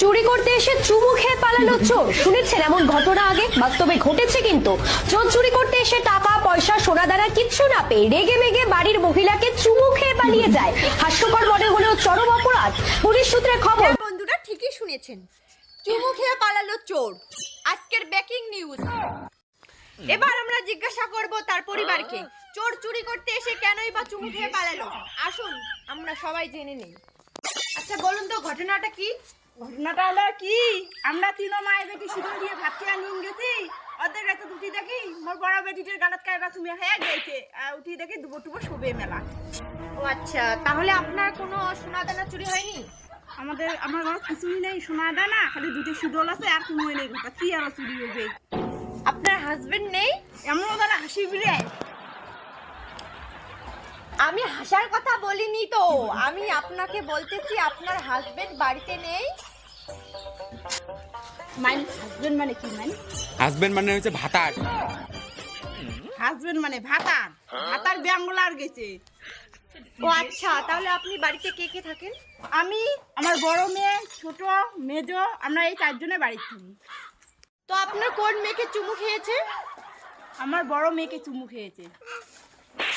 চুরি করতে এসে চুমু খেয়ে পালালো চোর। শুনেছেন, এমন ঘটনা আগে, বাস্তবে ঘটেছে কিন্তু। চোর চুরি করতে এসে টাকা, পয়সা, সোনা দানা কিচ্ছু না পেয়ে রেগে মেগে বাড়ির মহিলাকে চুমু খেয়ে পালিয়ে যায়। হাস্যকর মনে হলেও চরম অপরাধ। পুলিশ সূত্রে খবর হ্যাঁ বন্ধুরা, ঠিকই শুনেছেন। চুমু খেয়ে পালালো চোর। আজকের ব্রেকিং নিউজ এবার আমরা জিজ্ঞাসা করব তার পরিবারকে। চোর চুরি করতে এসে কেনই বা চুমু খেয়ে পালালো? আসুন, আমরা সবাই জেনে নেই। আচ্ছা বলুন তো, ঘটনাটা কি? ঘটনাটা হলো কি? আমরা তিন মায়ে বেটি সিঁদুর দিয়ে ভাত খেয়ে গেছি। অর্ধেক রাতে উঠি দেখি মোর বড় বেটিটার গালত কাইবা তুমি হয়ে গেছে। উঠি দেখি দুপুর টুপুর শুবে মেলা। ও আচ্ছা তাহলে আপনার কোনো সোনা দানা চুরি হয়নি? আমাদের আমার ঘর কিছুই নেই সোনা দানা খালি দুটো সিঁদুর আছে আর তুমি নেই ঘটা কি আর চুরি হবে? আপনার হাজবেন্ড নেই? এমন ওদের হাসি বিরে আমি হাসার কথা বলিনি তো। আমি আপনাকে বলতেছি আপনার হাজবেন্ড বাড়িতে নেই? মাইন হাজবেন্ড মানে কি মাইন হাজবেন্ড মানে হচ্ছে ভাতার। হাজবেন্ড মানে ভাতার। ভাতার ব্যাঙ্গলার গেছে। ও আচ্ছা তাহলে আপনি বাড়িতে কে কে থাকেন? আমি আমার বড় মেয়ে ছোট মেজ আমরা এই চারজনে বাড়ির থাকি। তো আপনার কোন মেয়েকে চুমু খেয়েছে? আমার বড় মেয়েকে চুমু খেয়েছে।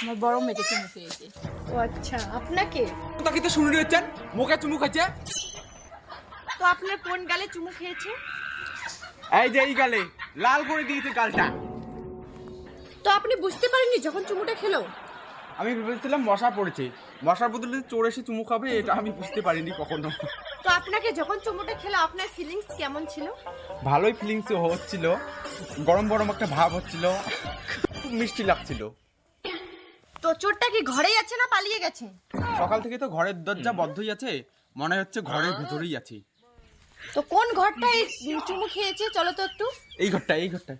আমার বড় মেয়েকে চুমু খেয়েছে। ও আচ্ছা আপনাকে? তাকে তো শুনে নিচ্ছেন মুখে চুমু খাচ্ছে। তো আপনার কোন গালে চুমু খেয়েছে? এই যে এই গালে লাল করে দিয়েছে গালটা। তো আপনি বুঝতে পারেননি যখন চুমুটা খেলো? আমি ভেবেছিলাম মশা পড়েছে। মশার বদলে চোর এসে চুমু খাবে এটা আমি বুঝতে পারিনি কখনো। তো আপনাকে যখন চুমুটা খেলো আপনার ফিলিংস কেমন ছিল? ভালোই ফিলিংস হচ্ছিল। গরম গরম একটা ভাব হচ্ছিল। খুব মিষ্টি লাগছিল। তো চোরটা কি ঘরেই আছে না পালিয়ে গেছে? সকাল থেকে তো ঘরের দরজা বদ্ধই আছে। মনে হচ্ছে ঘরের ভেতরেই আছে। তো কোন ঘরটায় চুমু খেয়েছে? চলো তো একটু। এই ঘরটা এই ঘরটা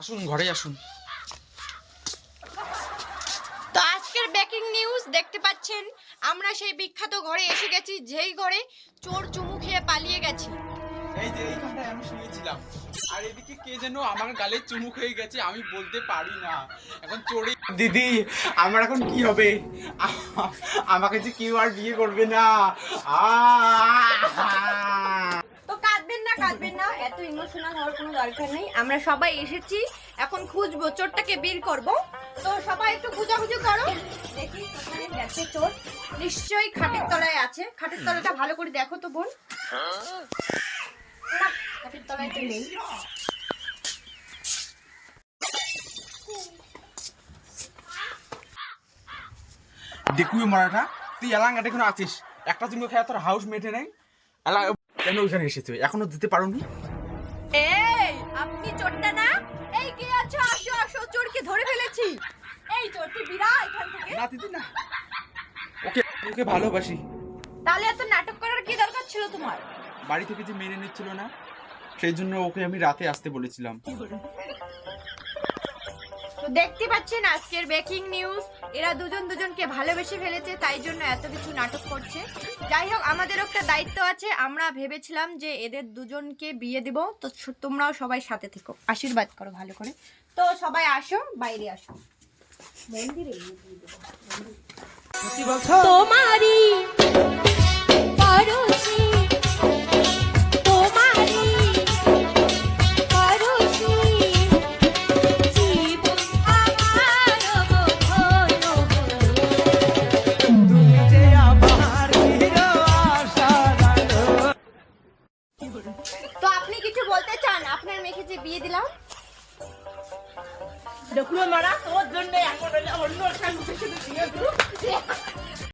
আসুন ঘরে আসুন। তো আজকের ব্রেকিং নিউজ দেখতে পাচ্ছেন আমরা সেই বিখ্যাত ঘরে এসে গেছি যেই ঘরে চোর চুমু খেয়ে পালিয়ে গেছে। এই যে এইখানটায় আমি শুয়েছিলাম। আর এদিকে কে যেন আমার গালে চুমুক হয়ে গেছে আমি বলতে পারি না। এখন চড়ে দিদি আমার এখন কি হবে? আমাকে যে কেউ আর বিয়ে করবে না। আহ! তো কাঁদবেন না কাঁদবেন না এত ইমোশনাল হওয়ার কোনো দরকার নেই। আমরা সবাই এসেছি এখন খুঁজবো চোরটাকে বের করব। তো সবাই একটু খুঁজাখুঁজি করো। দেখি গেছে চোর। নিশ্চয়ই খাটের তলায় আছে। খাটের তলাটা ভালো করে দেখো তো বোন। না, খাটের তলায় তো নেই। দেখুই মারাটা তুই এলাঙ্গাটা এখন আছিস? একটা চুমুক খেয়ে তোর হাউস মেটে নেই। এলা কেন ওইখানে এসেছে? এখনও দিতে পারোনি? এই আপনি চোরটা না? এই কে আছো? আসো আসো চোরকে ধরে ফেলেছি। এই চোরটি বিরা এখান থেকে। না দিদি না। ওকে ওকে ভালোবাসি। তাহলে এত নাটক করার কি দরকার ছিল তোমার? বাড়ি থেকে যে মেনে নিচ্ছিল না সেই জন্য ওকে আমি রাতে আসতে বলেছিলাম। তো দেখতে পাচ্ছেন আজকের ব্রেকিং নিউজ এরা দুজন দুজনকে ভালোবেসে ফেলেছে তাই জন্য এত কিছু নাটক করছে। যাই হোক আমাদের একটা দায়িত্ব আছে। আমরা ভেবেছিলাম যে এদের দুজনকে বিয়ে দেব। তো তোমরাও সবাই সাথে থেকো। আশীর্বাদ করো ভালো করে। তো সবাই আসো বাইরে আসো। মন্দিরে দিলাম। দেখুন মারা তোর জন্য এখন অন্য খান